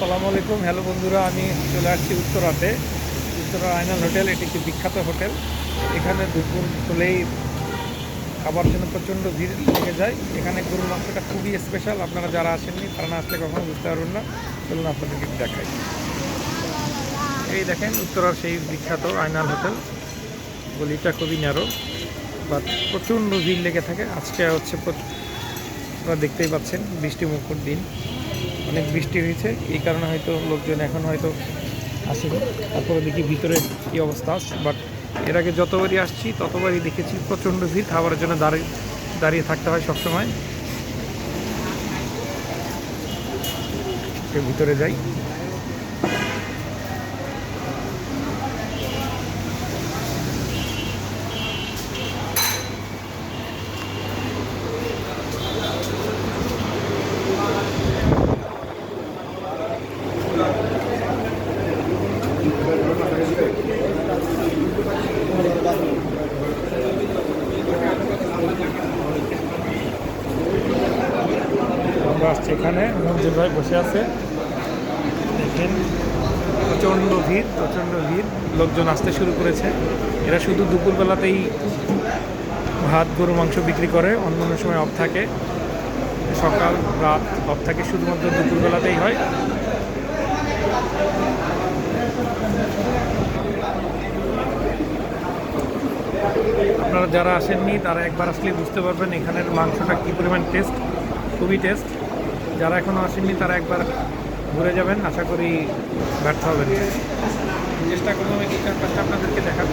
আসসালামু আলাইকুম। হ্যালো বন্ধুরা, আমি চলে আসছি উত্তরাতে। উত্তরা আইনাল হোটেল, এটি একটি বিখ্যাত হোটেল। এখানে দুপুর হলেই খাবার জন্য প্রচণ্ড ভিড় লেগে যায়। এখানে গরুর মাংসটা খুবই স্পেশাল আপনারা যারা আসেননি, তারা আসলে কখনো বুঝতে পারবেন না। চলুন আপনাদেরকে দেখাই। এই দেখেন, উত্তরার সেই বিখ্যাত আইনাল হোটেল। গলিটা খুবই ন্যারো বাট প্রচণ্ড ভিড় লেগে থাকে। আজকে হচ্ছে আপনারা দেখতেই পাচ্ছেন বৃষ্টি মুখর দিন। অনেক বৃষ্টি হয়েছে, এই কারণে হয়তো লোকজন এখন হয়তো আসেনি। তারপরে দেখি ভিতরে কী অবস্থা বাট এর আগে যতবারই আসছি, ততবারই দেখেছি প্রচণ্ড ভিড়, খাবারের জন্য দাঁড়িয়ে দাঁড়িয়ে থাকতে হয় সবসময়। ভিতরে যাই। আমরা আসছি এখানে, মঞ্জুর ভাই বসে আছে। দেখেন, প্রচণ্ড ভিড় প্রচণ্ড ভিড়। লোকজন আসতে শুরু করেছে। এরা শুধু দুপুরবেলাতেই ভাত, গরু, মাংস বিক্রি করে অন্য অন্য সময় অফ থাকে। সকাল, রাত অফ থাকে, শুধুমাত্র দুপুরবেলাতেই হয়। আপনারা যারা আসেননি, তারা একবার আসলে বুঝতে পারবেন এখানের মাংসটা কী পরিমাণ টেস্ট খুবই টেস্ট যারা এখনও আসেননি, তারা একবার ঘুরে যাবেন। আশা করি ব্যর্থ হবেন। চেষ্টা করব আমি দু চার পাঁচটা আপনাদেরকে সবাই